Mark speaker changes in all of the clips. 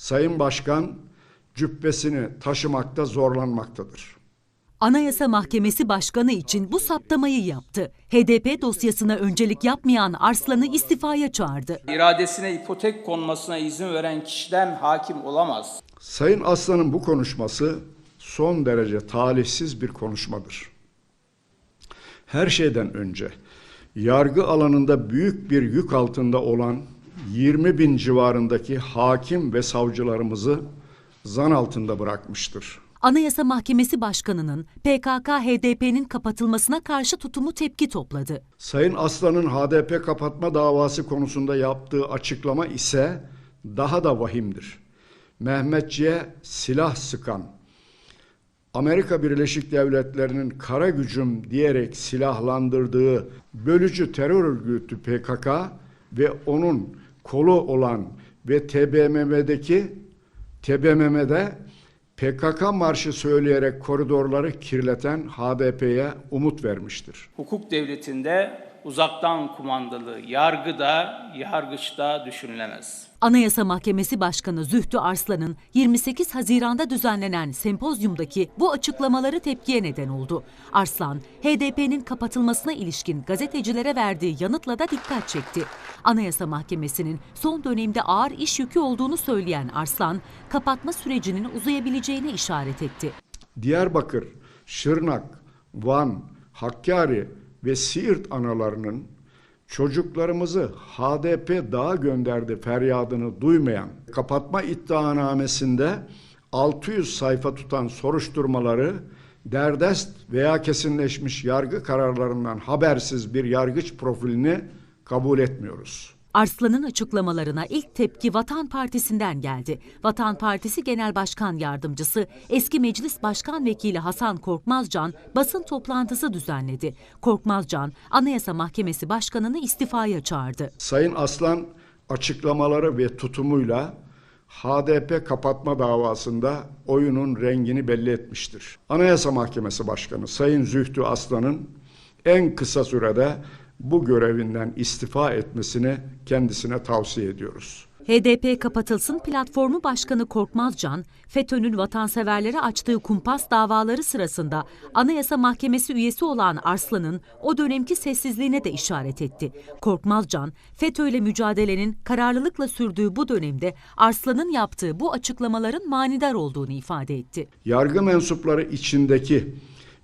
Speaker 1: Sayın Başkan cübbesini taşımakta zorlanmaktadır.
Speaker 2: Anayasa Mahkemesi Başkanı için bu saptamayı yaptı. HDP dosyasına öncelik yapmayan Arslan'ı istifaya çağırdı.
Speaker 3: İradesine ipotek konmasına izin veren kişiden hakim olamaz.
Speaker 1: Sayın Aslan'ın bu konuşması son derece talihsiz bir konuşmadır. Her şeyden önce yargı alanında büyük bir yük altında olan 20 bin civarındaki hakim ve savcılarımızı zan altında bırakmıştır.
Speaker 2: Anayasa Mahkemesi Başkanı'nın PKK-HDP'nin kapatılmasına karşı tutumu tepki topladı.
Speaker 1: Sayın Aslan'ın HDP kapatma davası konusunda yaptığı açıklama ise daha da vahimdir. Mehmetçiğe silah sıkan, Amerika Birleşik Devletleri'nin kara gücüm diyerek silahlandırdığı bölücü terör örgütü PKK ve onun kolu olan ve TBMM'deki TBMM'de PKK marşı söyleyerek koridorları kirleten HDP'ye umut vermiştir.
Speaker 3: Hukuk devletinde uzaktan kumandalı yargı da yargıç da düşünülemez.
Speaker 2: Anayasa Mahkemesi Başkanı Zühtü Arslan'ın 28 Haziran'da düzenlenen sempozyumdaki bu açıklamaları tepkiye neden oldu. Arslan, HDP'nin kapatılmasına ilişkin gazetecilere verdiği yanıtla da dikkat çekti. Anayasa Mahkemesi'nin son dönemde ağır iş yükü olduğunu söyleyen Arslan, kapatma sürecinin uzayabileceğine işaret etti.
Speaker 1: Diyarbakır, Şırnak, Van, Hakkari ve Siirt analarının çocuklarımızı HDP dağa gönderdi feryadını duymayan kapatma iddianamesinde 600 sayfa tutan soruşturmaları derdest veya kesinleşmiş yargı kararlarından habersiz bir yargıç profilini kabul etmiyoruz.
Speaker 2: Arslan'ın açıklamalarına ilk tepki Vatan Partisi'nden geldi. Vatan Partisi Genel Başkan Yardımcısı eski Meclis Başkan Vekili Hasan Korkmazcan basın toplantısı düzenledi. Korkmazcan, Anayasa Mahkemesi Başkanı'nı istifaya çağırdı.
Speaker 1: Sayın Aslan açıklamaları ve tutumuyla HDP kapatma davasında oyunun rengini belli etmiştir. Anayasa Mahkemesi Başkanı Sayın Zühtü Aslan'ın en kısa sürede bu görevinden istifa etmesini kendisine tavsiye ediyoruz.
Speaker 2: HDP kapatılsın platformu başkanı Korkmazcan, FETÖ'nün vatanseverlere açtığı kumpas davaları sırasında Anayasa Mahkemesi üyesi olan Arslan'ın o dönemki sessizliğine de işaret etti. Korkmazcan, FETÖ ile mücadelenin kararlılıkla sürdüğü bu dönemde Arslan'ın yaptığı bu açıklamaların manidar olduğunu ifade etti.
Speaker 1: Yargı mensupları içindeki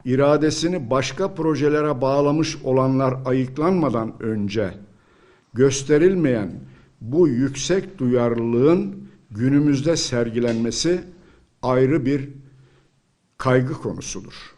Speaker 1: iradesini başka projelere bağlamış olanlar ayıklanmadan önce gösterilmeyen bu yüksek duyarlılığın günümüzde sergilenmesi ayrı bir kaygı konusudur.